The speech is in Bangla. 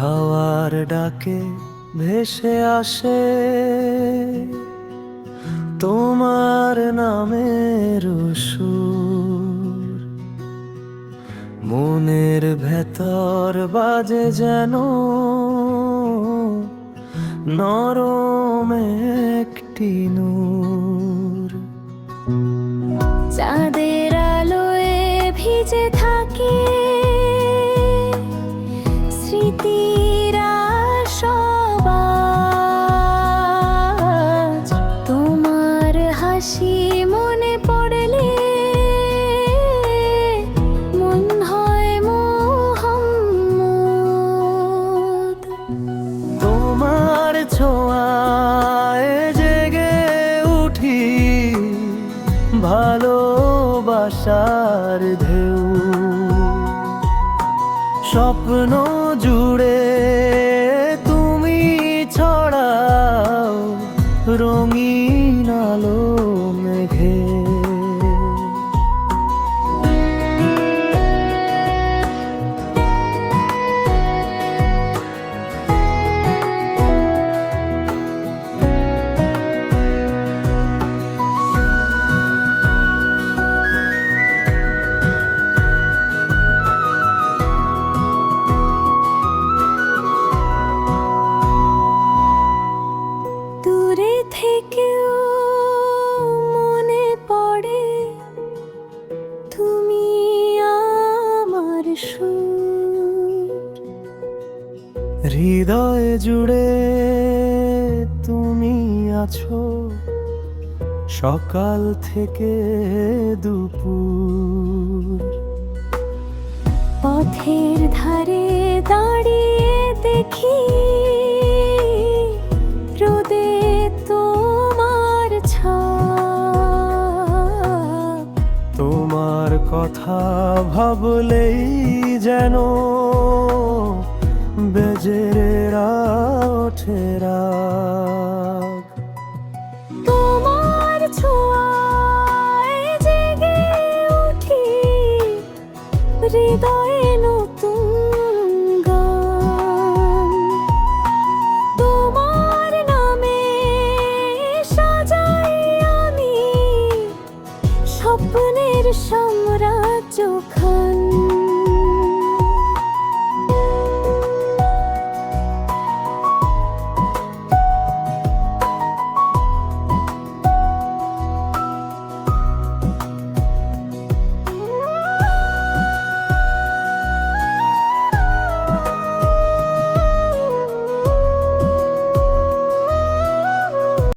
হাওয়ার ডাকে ভেসে আসে। তোমার নামের সুর। মনের ভেতর বাজে যেন নরম একটি নূর। ভালোবাসার ঢেউ। স্বপ্ন জুড়ে তুমি ছড়াও রঙিন হৃদয় জুড়ে তুমি আছো। সকাল থেকে দুপুর। পথের ধারে দাঁড়িয়ে দেখি রোদে তোমার তোমার কথা ভাবলেই যেন সম্রাট চোখা